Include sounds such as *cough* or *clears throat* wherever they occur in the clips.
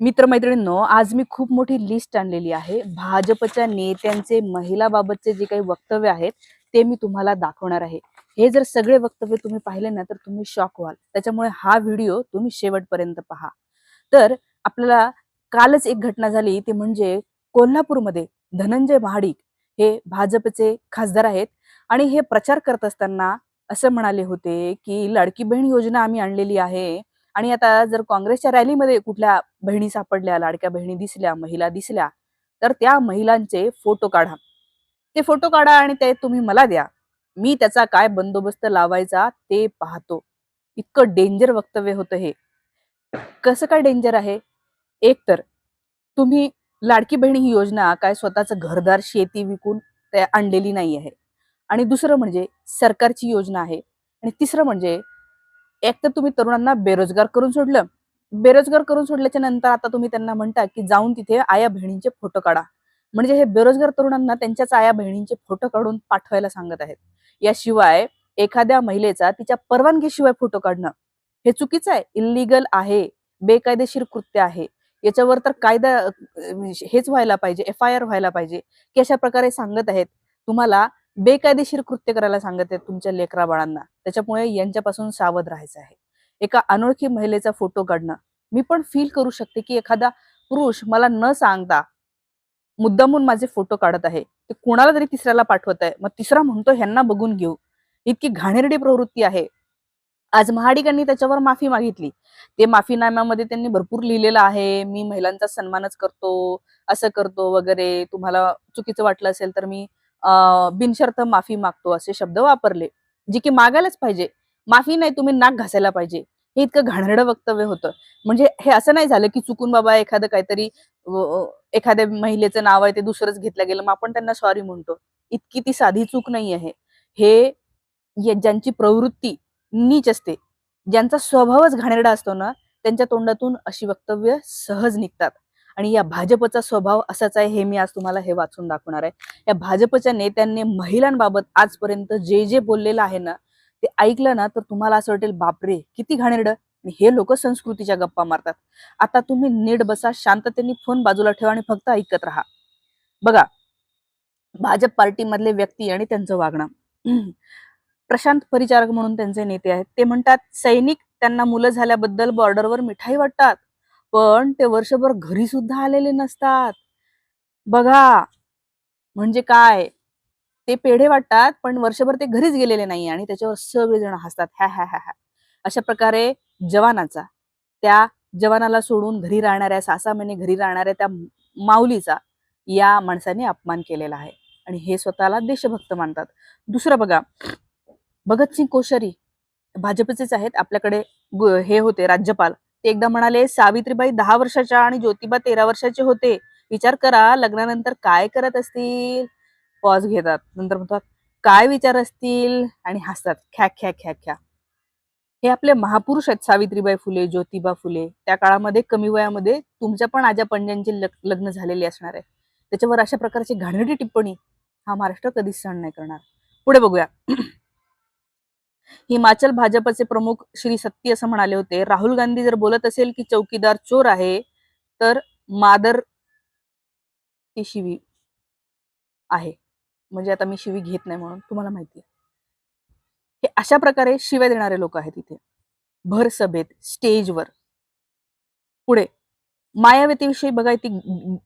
मित्रमैत्रिणींनो आज मी खूप मोठी लिस्ट आणलेली आहे. भाजपच्या नेत्यांचे महिलाबाबतचे जे काही वक्तव्य आहेत ते मी तुम्हाला दाखवणार आहे. हे जर सगळे वक्तव्य तुम्ही पाहिले ना तर तुम्ही शॉक व्हाल. त्याच्यामुळे हा व्हिडिओ तुम्ही शेवटपर्यंत पहा. तर आपल्याला कालच एक घटना झाली. ती म्हणजे कोल्हापूरमध्ये धनंजय महाडिक हे भाजपचे खासदार आहेत आणि हे प्रचार करत असताना असं म्हणाले होते की लाडकी बहीण योजना आम्ही आणलेली आहे. आणि आता जर काँग्रेसच्या रॅलीमध्ये कुठल्या बहिणी सापडल्या लाडक्या बहिणी दिसल्या महिला दिसल्या तर त्या महिलांचे फोटो काढा. ते फोटो काढा आणि ते तुम्ही मला द्या. मी त्याचा काय बंदोबस्त लावायचा ते पाहतो. इतकं डेंजर वक्तव्य होतं हे. कसं काय डेंजर आहे? एक तर तुम्ही लाडकी बहिणी ही योजना काय स्वतःचं घरदार शेती विकून आणलेली नाही आहे आणि दुसरं म्हणजे सरकारची योजना आहे. आणि तिसरं म्हणजे एक तर तुम्ही तरुणांना बेरोजगार करून सोडलं. बेरोजगार करून सोडल्याच्या नंतर आता तुम्ही त्यांना म्हणता की जाऊन तिथे आया बहिणींचे फोटो काढा. म्हणजे हे बेरोजगार तरुणांना त्यांच्याच आया बहिणींचे फोटो काढून पाठवायला सांगत आहेत. याशिवाय एखाद्या महिलेचा तिच्या परवानगीशिवाय फोटो काढणं हे चुकीचं आहे. इल्लीगल आहे. बेकायदेशीर कृत्य आहे. याच्यावर तर कायदा हेच व्हायला पाहिजे. एफ आय आर व्हायला पाहिजे. की अशा प्रकारे सांगत आहेत. तुम्हाला बेकायदेशीर कृत्य करायला सांगत आहेत तुमच्या लेकरा बाळांना. त्याच्यामुळे यांच्यापासून सावध राहायचं आहे. एका अनोळखी महिलेचा फोटो काढणं. मी पण फील करू शकते की एखादा पुरुष मला न सांगता मुद्दामून माझे फोटो काढत आहे. ते कोणाला तरी तिसऱ्याला पाठवत आहे. मग तिसरा म्हणतो ह्यांना बघून घेऊ. इतकी घाणेरडी प्रवृत्ती आहे. आज महाडिकांनी त्याच्यावर माफी मागितली. ते माफीनाम्यामध्ये त्यांनी भरपूर लिहिलेलं आहे. मी महिलांचा सन्मानच करतो असं करतो वगैरे. तुम्हाला चुकीचं वाटलं असेल तर मी बिनशर्त माफी मागतो असे शब्द वापरले जे की मागायलाच पाहिजे. माफी नाही तुम्ही नाक घासायला पाहिजे. हे इतकं घाणेरडं वक्तव्य होतं. म्हणजे हे असं नाही झालं की चुकून बाबा एखादं काहीतरी एखाद्या महिलेचं नाव आहे ते दुसरंच घेतलं गेलं मग आपण त्यांना सॉरी म्हणतो. इतकी ती साधी चूक नाही आहे. हे ज्यांची प्रवृत्ती नीच असते ज्यांचा स्वभावच घाणेरडा असतो ना त्यांच्या तोंडातून अशी वक्तव्य सहज निघतात. आणि या भाजपचा स्वभाव असाच आहे हे मी आज तुम्हाला हे वाचून दाखवणार आहे. या भाजपच्या नेत्यांनी महिलांबाबत आजपर्यंत जे जे बोललेलं आहे ना ते ऐकलं ना तर तुम्हाला असं वाटेल बापरे किती घाणेरडं. हे लोक संस्कृतीच्या गप्पा मारतात. आता तुम्ही नीट बसा शांततेने फोन बाजूला ठेवा आणि फक्त ऐकत राहा. बघा भाजप पार्टीमधले व्यक्ती आणि त्यांचं वागणं. प्रशांत परिचारक म्हणून त्यांचे नेते आहेत. ते म्हणतात सैनिक त्यांना मुलं झाल्याबद्दल बॉर्डरवर मिठाई वाटतात. पण ते वर्षभर घरी सुद्धा आलेले नसतात. बघा म्हणजे काय? ते पेढे वाटतात पण वर्षभर ते घरीच गेलेले नाही आणि त्याच्यावर सगळेजण हसतात. ह्या ह्या ह्या ह्या अशा प्रकारे जवानाचा त्या जवानाला सोडून घरी राहणाऱ्या सहा सहा महिने घरी राहणाऱ्या त्या माऊलीचा या माणसाने अपमान केलेला आहे. आणि हे स्वतःला देशभक्त मानतात. दुसरं बघा भगतसिंग कोश्यारी भाजपचेच आहेत. आपल्याकडे हे होते राज्यपाल. ते एकदा म्हणाले सावित्रीबाई दहा वर्षाच्या आणि ज्योतिबा तेरा वर्षाचे होते. विचार करा लग्नानंतर काय करत असतील? पॉज घेतात. नंतर म्हणतात काय विचार असतील? आणि हसतात. ख्या ख्या ख्या ख्या. हे आपले महापुरुष आहेत सावित्रीबाई फुले ज्योतिबा फुले. त्या काळामध्ये कमी वयामध्ये तुमच्या पण आजा पंड्यांचे लग्न झालेले असणार आहे त्याच्यावर अशा प्रकारची घाणेरडी टिप्पणी हा महाराष्ट्र कधीच सहन नाही करणार. पुढे बघूया. हिमाचल भाजपचे प्रमुख श्री सत्ती असं म्हणाले होते. राहुल गांधी जर बोलत असेल की चौकीदार चोर आहे तर मादर ती शिवी आहे. म्हणजे आता मी शिवी घेत नाही म्हणून तुम्हाला माहिती आहे. हे अशा प्रकारे शिव्या देणारे लोक आहेत इथे. भर सभेत स्टेजवर पुढे मायावतीविषयी बघा ती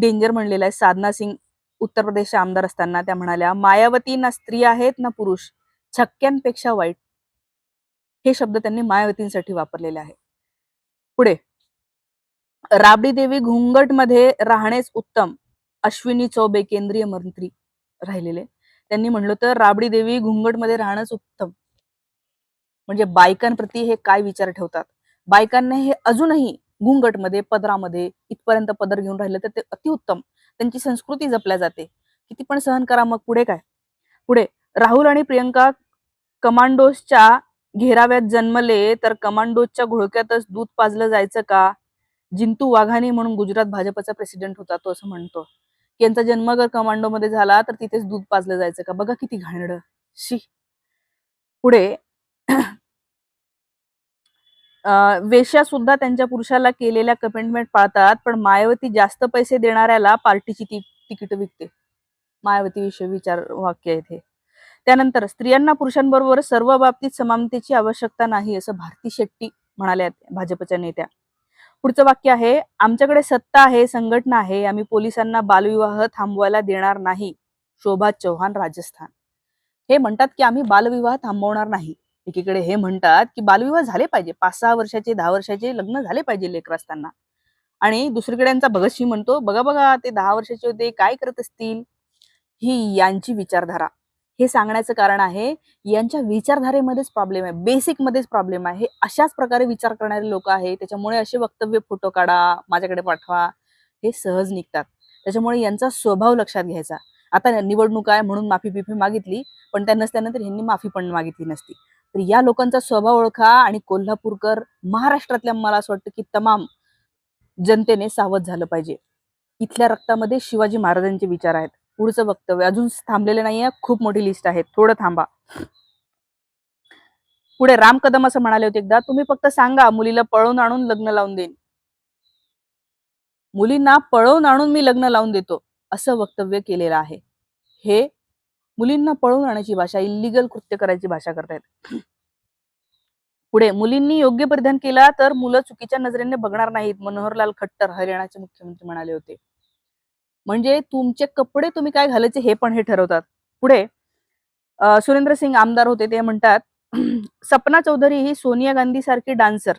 डेंजर म्हणलेलं आहे. साधना सिंग उत्तर प्रदेशचे आमदार असताना त्या म्हणाल्या मायावती ना स्त्री आहेत ना पुरुष? छक्क्यांपेक्षा वाईट. हे शब्द त्यांनी मायावतींसाठी वापरलेले आहे पुढे. राबडी देवी घुंगटमध्ये राहणेच उत्तम अश्विनी चौबे केंद्रीय मंत्री राहिलेले. त्यांनी म्हणलं तर राबडी देवी घुंगटमध्ये राहणंच उत्तम. म्हणजे बायकांप्रती हे काय विचार ठेवतात? बायकांना हे अजूनही घुंगटमध्ये पदरामध्ये इथपर्यंत पदर घेऊन राहिलं तर ते अतिउत्तम त्यांची संस्कृती जपल्या जाते. किती पण सहन करा मग पुढे काय? पुढे. राहुल आणि प्रियंका कमांडोजच्या घेराव्यात जन्मले तर कमांडोजच्या घोळक्यातच दूध पाजलं जायचं का? जिंतू वाघानी म्हणून गुजरात भाजपचा प्रेसिडेंट होता तो असं म्हणतो. यांचा जन्म जर कमांडो मध्ये झाला तर तिथेच दूध पाजलं जायचं का? बघा किती घाणड शी. पुढे वेश्या सुद्धा त्यांच्या पुरुषाला केलेल्या कमिटमेंट पाळतात पण मायावती जास्त पैसे देणाऱ्याला पार्टीची ती तिकीट विकते. मायावती विषयी विचार वाक्य आहे ते त्यानंतर स्त्रियांना पुरुषांबरोबर सर्व बाबतीत समानतेची आवश्यकता नाही असं भारती शेट्टी म्हणाल्या भाजपच्या नेत्या. पुढचं वाक्य आहे आमच्याकडे सत्ता आहे संघटना आहे आम्ही पोलिसांना बालविवाह थांबवायला देणार नाही. शोभा चौहान राजस्थान. हे म्हणतात की आम्ही बालविवाह थांबवणार नाही. एकीकडे हे म्हणतात की बालविवाह झाले पाहिजे पाच सहा वर्षाचे दहा वर्षाचे लग्न झाले पाहिजे लेकर असताना. आणि दुसरीकडे यांचा भगतसिंग म्हणतो बघा बघा ते दहा वर्षाचे होते काय करत असतील? ही यांची विचारधारा. हे सांगण्याचं कारण आहे यांच्या विचारधारेमध्येच प्रॉब्लेम आहे बेसिक मध्येच प्रॉब्लेम आहे. हे अशाच प्रकारे विचार करणारे लोक आहे त्याच्यामुळे असे वक्तव्य फोटो काढा माझ्याकडे पाठवा हे सहज निघतात. त्याच्यामुळे यांचा स्वभाव लक्षात घ्यायचा. आता निवडणूक आहे म्हणून माफी बिफी मागितली पण त्या नसल्यानंतर ह्यांनी माफी पण मागितली नसती. तर या लोकांचा स्वभाव ओळखा आणि कोल्हापूरकर महाराष्ट्रातल्या मला असं वाटतं की तमाम जनतेने सावध झालं पाहिजे. इथल्या रक्तामध्ये शिवाजी महाराजांचे विचार आहेत. पुढचं वक्तव्य. अजून थांबलेलं नाहीये. खूप मोठी लिस्ट आहे. थोडं थांबा. पुढे राम कदम असं म्हणाले होते एकदा तुम्ही फक्त सांगा मुलीला पळवून आणून लग्न लावून देईन. मुलींना पळवून आणून मी लग्न लावून देतो असं वक्तव्य केलेलं आहे. हे मुलींना पळवून आणायची भाषा इलिगल कृत्य करायची भाषा करतायत. पुढे मुलींनी योग्य परिधान केला तर मुलं चुकीच्या नजरेने बघणार नाहीत मनोहरलाल खट्टर हरियाणाचे मुख्यमंत्री म्हणाले होते. म्हणजे तुमचे कपडे तुम्ही काय घालायचे हे पण हे ठरवतात. पुढे सुरेंद्र सिंग आमदार होते ते म्हणतात *clears throat* सपना चौधरी ही सोनिया गांधी सारखी डान्सर.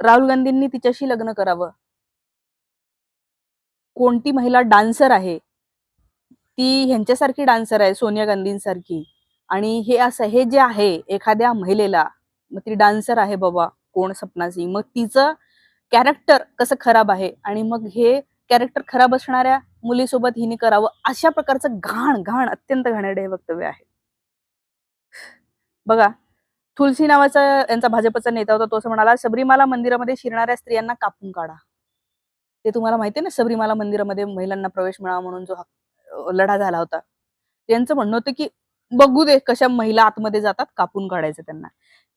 राहुल गांधींनी तिच्याशी लग्न करावं. कोणती महिला डान्सर आहे? ती ह्यांच्यासारखी डान्सर आहे सोनिया गांधींसारखी. आणि हे असं हे जे आहे एखाद्या महिलेला मग ती डान्सर आहे बाबा कोण सपना सिंग मग तिचं कॅरेक्टर कसं खराब आहे? आणि मग हे कॅरेक्टर खराब असणाऱ्या मुलीसोबत हिने करावं अशा प्रकारचं घाण घाण अत्यंत घाणेरडे हे वक्तव्य आहे. बघा तुलसी नावाचा यांचा भाजपचा नेता होता तो असं म्हणाला शबरीमाला मंदिरामध्ये शिरणाऱ्या स्त्रियांना कापून काढा. ते तुम्हाला माहितीये ना शबरीमाला मंदिरामध्ये महिलांना प्रवेश मिळावा म्हणून जो हा- लढा झाला होता. त्यांचं म्हणणं होतं की बघू दे कशा महिला आतमध्ये जातात कापून काढायचं त्यांना.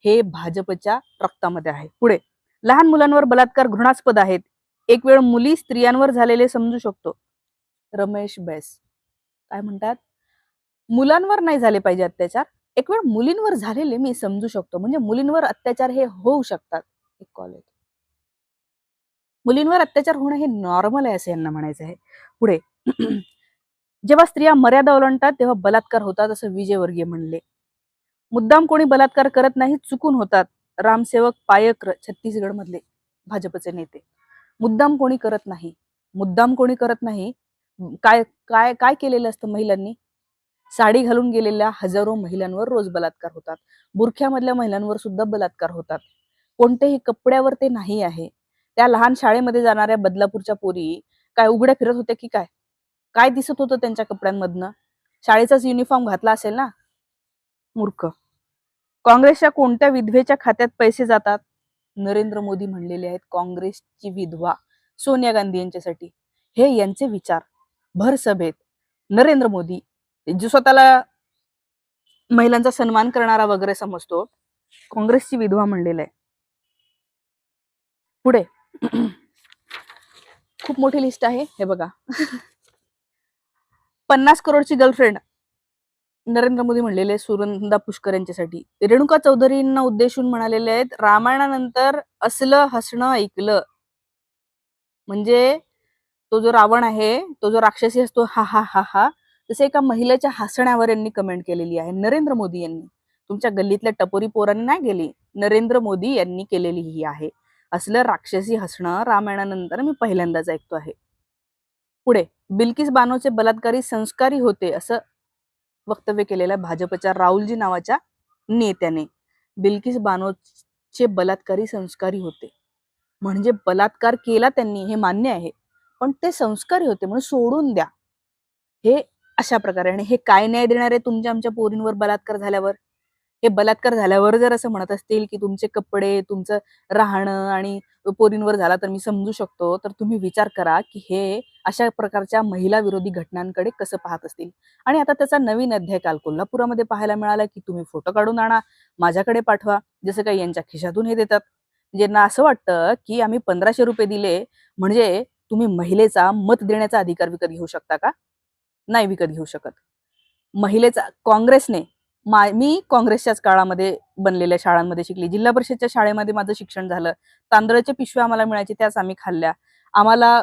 हे भाजपच्या रक्तामध्ये आहे. पुढे लहान मुलांवर बलात्कार घृणास्पद आहेत. एक वेळ मुली स्त्रियांवर झालेले समजू शकतो. रमेश बेस. काय म्हणतात? मुलांवर नाही झाले पाहिजे अत्याचार. एक वेळ मुलींवर झालेले मी समजू शकतो. म्हणजे मुलींवर अत्याचार हे होऊ शकतात. एक कॉलेज मुलींवर अत्याचार होणं हे नॉर्मल आहे असं यांना म्हणायचं आहे. पुढे. *clears throat* जेव्हा स्त्रिया मर्यादा ओलांडतात तेव्हा बलात्कार होतात असं विजयवर्गीय म्हणले. मुद्दाम कोणी बलात्कार करत नाही चुकून होतात. रामसेवक पायक छत्तीसगड मधले भाजपचे नेते. मुद्दाम कोणी करत नाही. मुद्दाम कोणी करत नाही काय काय काय केलेलं असतं महिलांनी? साडी घालून गेलेल्या हजारो महिलांवर रोज बलात्कार होतात. बुरख्यामधल्या महिलांवर सुद्धा बलात्कार होतात. कोणत्याही कपड्यावर ते नाही आहे. त्या लहान शाळेमध्ये जाणाऱ्या बदलापूरच्या पोरी काय उघड्या फिरत होत्या की काय? काय दिसत होतं त्यांच्या कपड्यांमधनं? शाळेचाच युनिफॉर्म घातला असेल ना? मूर्ख. काँग्रेसच्या कोणत्या विधवेच्या खात्यात पैसे जातात? नरेंद्र मोदी म्हणलेले आहेत काँग्रेसची विधवा सोनिया गांधी यांच्यासाठी. हे यांचे विचार. भर सभेत. नरेंद्र मोदी जो स्वतःला महिलांचा सन्मान करणारा वगैरे समजतो काँग्रेसची विधवा म्हणलेलं आहे. पुढे. खूप मोठी लिस्ट आहे हे बघा. पन्नास करोडची गर्लफ्रेंड नरेंद्र मोदी म्हणलेले सुरंदा पुष्कर यांच्यासाठी. रेणुका चौधरींना उद्देशून म्हणालेले आहेत रामायणानंतर असलं हसणं ऐकलं. म्हणजे तो जो रावण आहे तो जो राक्षसी असतो हा हा हा हा तसे एका महिलेच्या हसण्यावर यांनी कमेंट केलेली आहे नरेंद्र मोदी यांनी. तुमच्या गल्लीतल्या टपोरी पोरांनी नाही गेली? नरेंद्र मोदी यांनी केलेली ही आहे. असलं राक्षसी हसणं रामायणानंतर मी पहिल्यांदाच ऐकतो आहे. पुढे बिल्किस बानोचे बलात्कारी संस्कारी होते असं वक्तव्य केलेलं आहे भाजपच्या राहुलजी नावाच्या नेत्याने बिल्किस बानोचे बलात्कारी संस्कारी होते. म्हणजे बलात्कार केला त्यांनी हे मान्य आहे. पण ते संस्कारी होते म्हणून सोडून द्या. हे अशा प्रकारे आणि हे काय न्याय देणार आहे तुमच्या आमच्या पोरींवर बलात्कार झाल्यावर? हे बलात्कार झाल्यावर जर असं म्हणत असतील की तुमचे कपडे तुमचं राहणं आणि पोरींवर झाला तर मी समजू शकतो तर तुम्ही विचार करा की हे अशा प्रकारच्या महिला विरोधी घटनांकडे कसं पाहत असतील? आणि आता त्याचा नवीन अध्याय काल कोल्हापुरामध्ये पाहायला मिळाला की तुम्ही फोटो काढून आणा माझ्याकडे पाठवा. जसं काही यांच्या खिशातून हे देतात. म्हणजे ज्यांना असं वाटतं की आम्ही पंधराशे रुपये दिले म्हणजे तुम्ही महिलेचा मत देण्याचा अधिकार विकत घेऊ शकता का? नाही विकत घेऊ शकत. महिलेचा काँग्रेसने मा मी काँग्रेसच्याच काळामध्ये बनलेल्या शाळांमध्ये शिकली. जिल्हा परिषदच्या शाळेमध्ये माझं शिक्षण झालं. तांदळाच्या पिशव्या आम्हाला मिळायची त्याच आम्ही खाल्ल्या. आम्हाला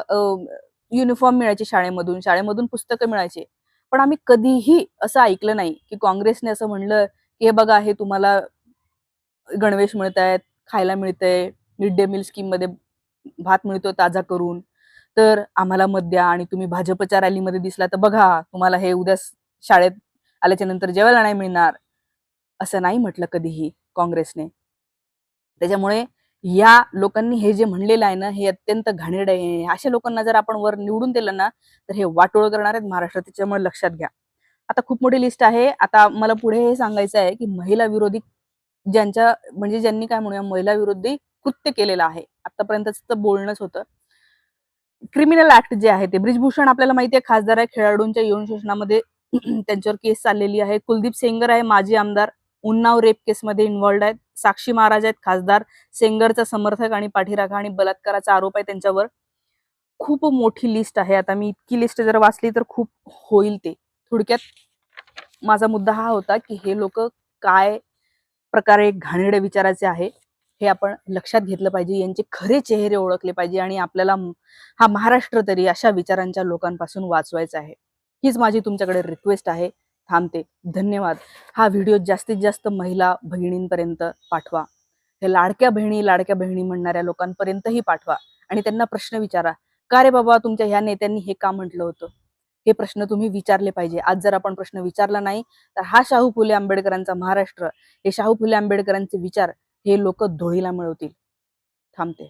युनिफॉर्म मिळायचे शाळेमधून शाळेमधून पुस्तकं मिळायचे. पण आम्ही कधीही असं ऐकलं नाही की काँग्रेसने असं म्हणलं की हे बघा हे तुम्हाला गणवेश मिळत आहेत खायला मिळतंय मिड डे मील स्कीममध्ये भात मिळतो ताजा करून. तर आम्हाला मत द्या आणि तुम्ही भाजपच्या रॅलीमध्ये दिसला तर बघा तुम्हाला हे उद्या शाळेत आल्याच्यानंतर जेवायला नाही मिळणार असं नाही म्हटलं कधीही काँग्रेसने. त्याच्यामुळे या लोकांनी हे जे म्हणलेलं आहे ना हे अत्यंत घाणेरड आहे. अशा लोकांना जर आपण वर निवडून दिलं ना तर हे वाटोळ करणार आहेत महाराष्ट्रात. त्याच्यामुळे लक्षात घ्या. आता खूप मोठी लिस्ट आहे. आता मला पुढे हे सांगायचं आहे की महिला विरोधी ज्यांच्या म्हणजे ज्यांनी काय म्हणूया महिला विरोधी कृत्य केलेलं आहे. आतापर्यंतच तर बोलणंच होतं. क्रिमिनल ऍक्ट जे आहे ते. ब्रिजभूषण आपल्याला माहिती आहे खासदार आहे खेळाडूंच्या यौन शोषणामध्ये *clears throat* त्यांच्यावर केस चाललेली आहे. कुलदीप सेंगर आहे माजी आमदार. उन्नाव रेप केसमध्ये इन्व्हॉल्ड आहेत. साक्षी महाराज आहेत खासदार. सेंगरचा समर्थक आणि पाठीराखा आणि बलात्काराचा आरोप आहे त्यांच्यावर. खूप मोठी लिस्ट आहे. आता मी इतकी लिस्ट जर वाचली तर खूप होईल ते. थोडक्यात माझा मुद्दा हा होता की हे लोक काय प्रकारे घाणेरडे विचाराचे आहे. हे आपण लक्षात घेतलं पाहिजे. यांचे खरे चेहरे ओळखले पाहिजे आणि आपल्याला हा महाराष्ट्र तरी अशा विचारांच्या लोकांपासून वाचवायचा आहे. हीच माझी तुमच्याकडे रिक्वेस्ट आहे. थांबते. धन्यवाद. हा व्हिडिओ जास्तीत जास्त महिला बहिणींपर्यंत पाठवा. हे लाडक्या बहिणी लाडक्या बहिणी म्हणणाऱ्या लोकांपर्यंतही पाठवा आणि त्यांना प्रश्न विचारा. का रे बाबा तुमच्या ह्या नेत्यांनी हे का म्हटलं होतं? हे प्रश्न तुम्ही विचारले पाहिजे. आज जर आपण प्रश्न विचारला नाही तर हा शाहू फुले आंबेडकरांचा महाराष्ट्र. हे शाहू फुले आंबेडकरांचे विचार हे लोक धुळीला मिळवतील. थांबते.